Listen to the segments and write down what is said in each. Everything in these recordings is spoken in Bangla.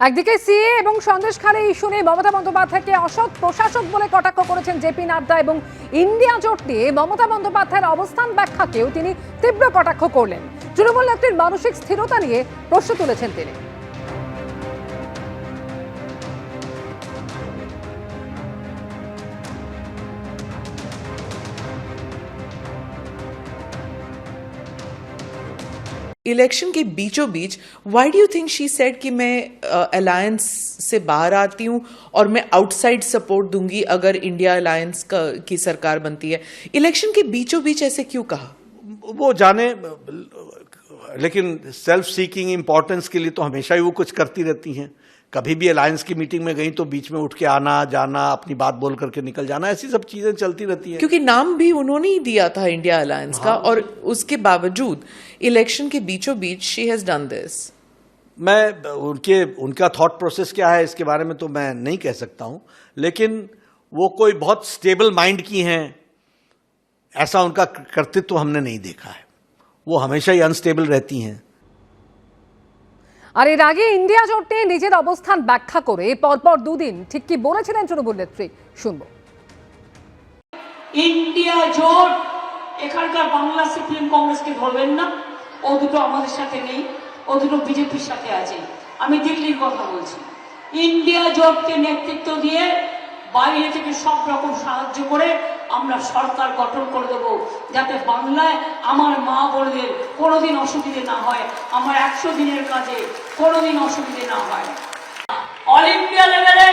একদিকে সিএ এবং সন্দেশখালী ইস্যু নিয়ে মমতা বন্দ্যোপাধ্যায়কে অসৎ প্রশাসক বলে কটাক্ষ করেছেন জেপি নাড্ডা এবং ইন্ডিয়া জোট নিয়ে মমতা বন্দ্যোপাধ্যায়ের অবস্থান ব্যাখ্যাকেও তিনি তীব্র কটাক্ষ করলেন। তৃণমূল নেত্রীর মানসিক স্থিরতা নিয়ে প্রশ্ন তুলেছেন তিনি। इलेक्शन के बीचों बीच why do you think she said कि मैं अलायंस uh, से बाहर आती हूँ और मैं आउटसाइड सपोर्ट दूँगी अगर इंडिया अलायंस का सरकार बनती है? इलेक्शन के बीचों बीच ऐसे क्यों कहा? वो जाने लेकिन सेल्फ सीकिंग इम्पोर्टेंस के लिए तो हमेशा ही वो कुछ करती रहती हैं। कभी भी अलायंस की मीटिंग में गई तो बीच में उठ के आना जाना अपनी बात बोल करके निकल जाना ऐसी सब चीज़ें चलती रहती है। क्योंकि नाम भी उन्होंने ही दिया था इंडिया अलायंस हाँ। का और उसके बावजूद इलेक्शन के बीचों बीच शी हैज़ डन दिस मैं उनके उनका थॉट प्रोसेस क्या है इसके बारे में तो मैं नहीं कह सकता हूँ लेकिन वो कोई बहुत स्टेबल माइंड की हैं ऐसा उनका कर्तृत्व हमने नहीं देखा है। वो हमेशा ही अनस्टेबल रहती हैं। আর এর আগে ইন্ডিয়া জোট নিয়ে নিজের অবস্থান ব্যাখ্যা করে পরপর দুদিন ঠিক কি বলেছিলেন তৃণমূল নেত্রী, শুনব। ইন্ডিয়া জোট, এখানকার বাংলা সিপিএম কংগ্রেসকে ধরবেন না। ও দুটো আমাদের সাথে নেই, ও দুটো বিজেপির সাথে আছে। আমি দিল্লির কথা বলছি। ইন্ডিয়া জোটকে নেতৃত্ব দিয়ে বাইরে থেকে সব রকম সাহায্য করে আমরা সরকার গঠন করে দেব যাতে বাংলায় আমার মা বোনদের কোনোদিন অসুবিধে না হয়, আমার একশো দিনের কাজে কোনোদিন অসুবিধে না হয়। অলিম্পিয়া লেভেলে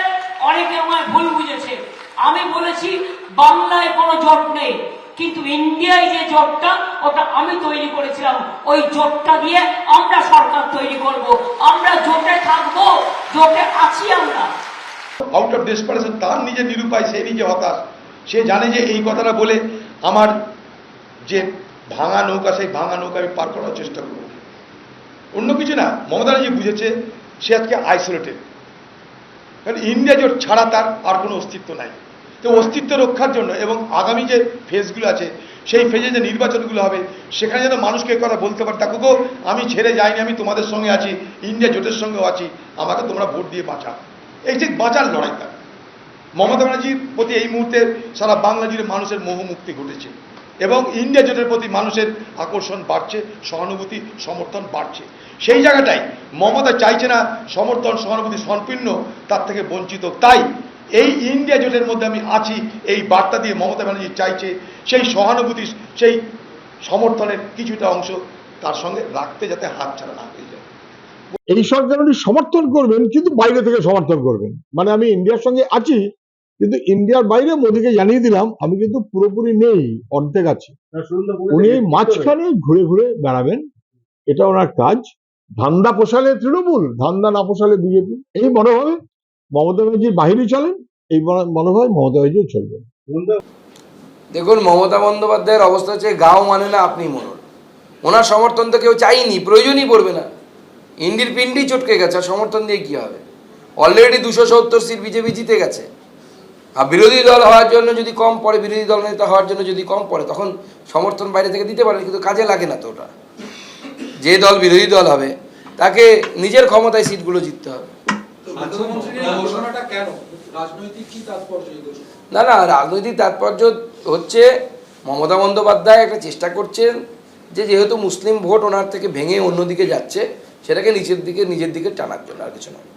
অনেকে আমায় ভুল বুঝেছে। আমি বলেছি, বাংলায় কোনো জোট নেই, কিন্তু ইন্ডিয়ায় যে জোটটা, ওটা আমি তৈরি করেছিলাম। ওই জোটটা দিয়ে আমরা সরকার তৈরি করব। আমরা জোটে থাকব, জোটে আছি আমরা। আউট অফ ডেসপারেশন তার নিজে নিরুপায়, সে নিজে হতাশ। সে জানে যে এই কথাটা বলে আমার যে ভাঙা নৌকা, সেই ভাঙা নৌকা আমি পার করার চেষ্টা করব। অন্য কিছু না, মমতা ব্যানার্জি বুঝেছে সে আজকে আইসোলেটেড কারণ ইন্ডিয়া জোট ছাড়া তার আর কোনো অস্তিত্ব নাই। তো অস্তিত্ব রক্ষার জন্য এবং আগামী যে ফেজগুলো আছে, সেই ফেজে যে নির্বাচনগুলো হবে, সেখানে যেন মানুষকে কথা বলতে পারে গো, আমি ছেড়ে যাইনি, আমি তোমাদের সঙ্গে আছি ইন্ডিয়া জোটের সঙ্গেও আছি, আমাকে তোমরা ভোট দিয়ে বাঁচাও। এই যে বাঁচার লড়াইটা। মমতা ব্যানার্জির প্রতি এই মুহূর্তে সারা বাংলা জুড়ে মানুষের মোহমুক্তি ঘটেছে। এবং ইন্ডিয়া জোটের প্রতি মানুষের আকর্ষণ বাড়ছে, সহানুভূতি, সমর্থন বাড়ছে। সেই জায়গাটাই মমতা চাইছে না সমর্থন, সহানুভূতি, সম্পূর্ণ তার থেকে বঞ্চিত। তাই এই ইন্ডিয়া জোটের মধ্যে আমি আছি, এই বার্তা দিয়ে মমতা ব্যানার্জি চাইছে সেই সহানুভূতি, সেই সমর্থনের কিছুটা অংশ তার সঙ্গে রাখতে যাতে হাত ছাড়া না হয়ে যায়। এই সরকার উনি সমর্থন করবেন, কিন্তু বাইরে থেকে সমর্থন করবেন। মানে আমি ইন্ডিয়ার সঙ্গে আছি কিন্তু ইন্ডিয়ার বাইরে মোদীকে জানিয়ে দিলাম আমি কিন্তু পুরোপুরি নেই অর্ধেক আছি। উনি মাঝখানে ঘুরে ঘুরে বেড়াবেন এটা ওনার কাজ। ধান্দা পোষালে তৃণমূল ধান্দা না পোষালে বিজেপি। এই মনোভাবে মমতা ব্যানার্জির বাহিরে চলেন এই মনো- মনোভাবে মমতা ব্যানার্জিও চলবেন। দেখুন মমতা বন্দ্যোপাধ্যায়ের অবস্থা হচ্ছে গাও মানে না আপনি মনোর। ওনার সমর্থন তো কেউ চাইনি প্রয়োজনই পড়বে না। ইন্ডির পিন্ডি চটকে গেছে আর সমর্থন দিয়ে কি হবে? অলরেডি দুশো সত্তর সিট বিজেপি জিতে গেছে। আর বিরোধী দল হওয়ার জন্য যদি কম পড়ে বিরোধী দল নেতা হওয়ার জন্য যদি কম পড়ে তখন সমর্থন বাইরে থেকে দিতে পারেন কিন্তু কাজে লাগে না তো ওটা। যে দল বিরোধী দল হবে তাকে নিজের ক্ষমতায় সিটগুলো জিততে হবে। না না রাজনৈতিক তাৎপর্য হচ্ছে মমতা বন্দ্যোপাধ্যায় একটা চেষ্টা করছেন যে যেহেতু মুসলিম ভোট ওনার থেকে ভেঙে অন্যদিকে যাচ্ছে সেটাকে নিচের দিকে নিজের দিকে টানার জন্য আর কিছু নয়।